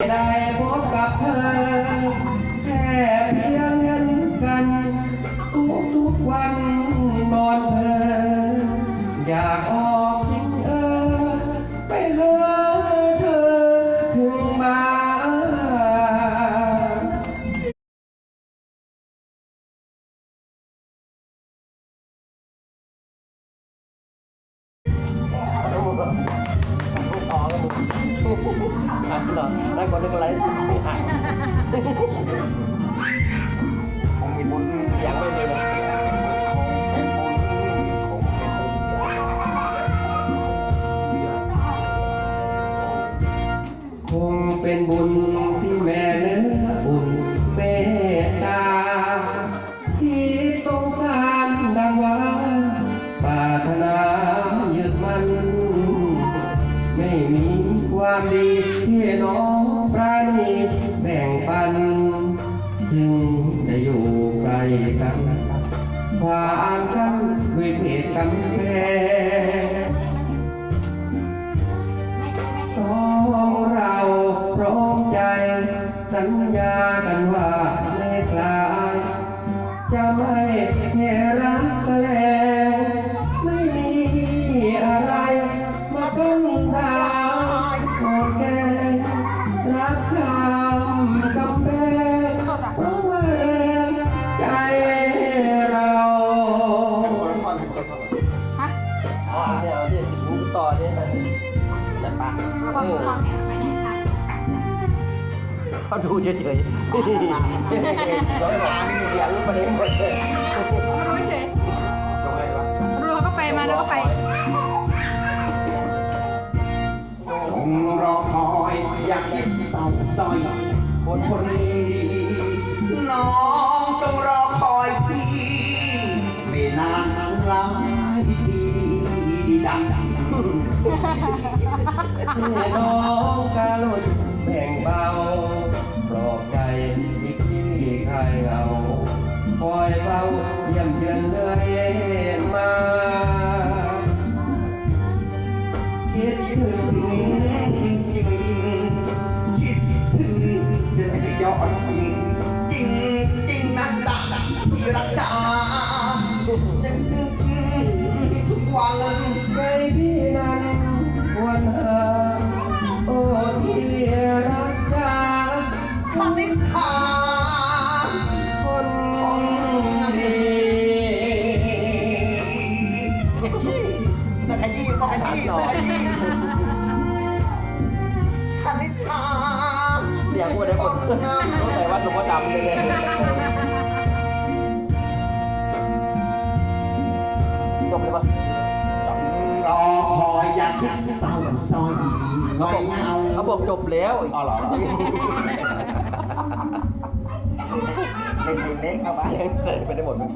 ได้พบกับเธอแค่เพียงเห็นกัน ทุกทุกวันนอนเธอ อยากออกทิ้งเออไปหาเธอถึงบ้านต่อกัน หมเหรอได้คนนึงอะไรหายผมมีบุญยังไม่มีเลยเป็นบุญผมเป็นบุญคงเป็นบุญ ความดีที่น้องพระนีแบ่งปัน ถึงจะอยู่ไกลกันความกันด้วยเพศกำแพงของเราพร้อมใจสัญญากันว่า ปะเออเขาดูเฉยๆร้อยหลานนี่เสียรูปประเด็นหมดเลยมาดูเฉยทำไมวะมาดูเขาก็ไปมาแล้วก็ไปต้องรอคอยอยากเห็นเศร้าซอยคนคนนี้น้ น้องการุณแบ่งเบาปลอบใจที่พี่คลายเหงาคอยเฝ้าเยี่ยมเยือนเรื่อยมาคิดถึงจริงคิดถึงเดือนยอดจริงจริงจริงนักดักที่รักษาจะ ต้องใส่ว่าหลวงพ่อดำเลยจบเลยปะรอคอยอยากคิดเศร้าซอยงอยเงาเขาบอกจบแล้วอ๋อเหรอเล่นเล็กเข้าไปเสร็จไปได้หมดเลย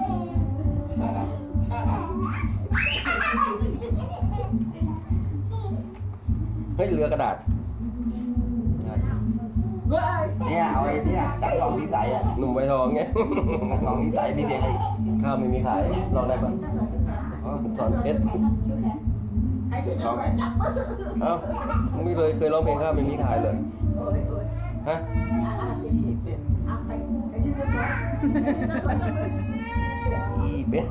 เฮ้ยเรือกระดาษ เนี่ยเอาไอ้เนี่ยจับกล่องที่ใสอะหนุ่มใบทองไงกล่องที่ใสมีเพียงไอ้ข้าวไม่มีขายลองได้ปะสอนเพชรลองไงเอ้ามึงไม่เคยเคยร้องเพลงข้าวไม่มีขายเลยฮะอีเป็น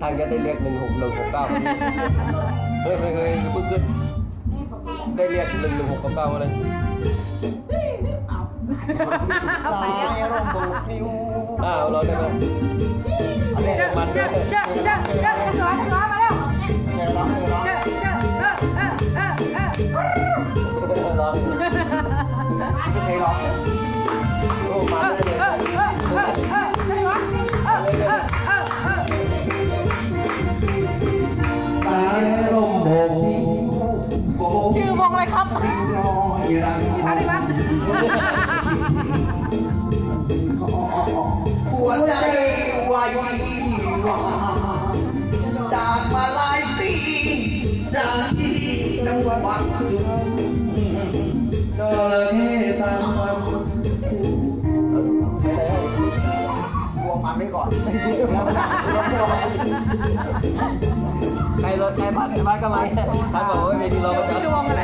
ทางแกได้เรียกหนึ่งหกหนึ่งหกเก้าเฮ้ยเคยเคยเพิ่งขึ้นได้เรียกหนึ่งหนึ่งหกเก้ามาเลย อ้าวเราได้ไหมเอาเนี่ยเจ้ามันเจ้าเจ้าเจ้าเจ้าเจ้าสอนสอนมาแล้วเจอร้องเจอร้องเจ้าเจ้าเออเออเออเออร้องไม่เคยร้องโอ้มาเออได้เลยเออเออเออเออเจ้าสอนเออเออเออเออสายลมโบกพิวโบกชื่อวงอะไรครับลอยรังอธิวัตร วัดสุพรรณจระเข้ตามความกลัวมันไว้ก่อนใครรถใครพัดพัดก็มาพัดบอกว่าเวทีเราประจำชื่อวงอะไร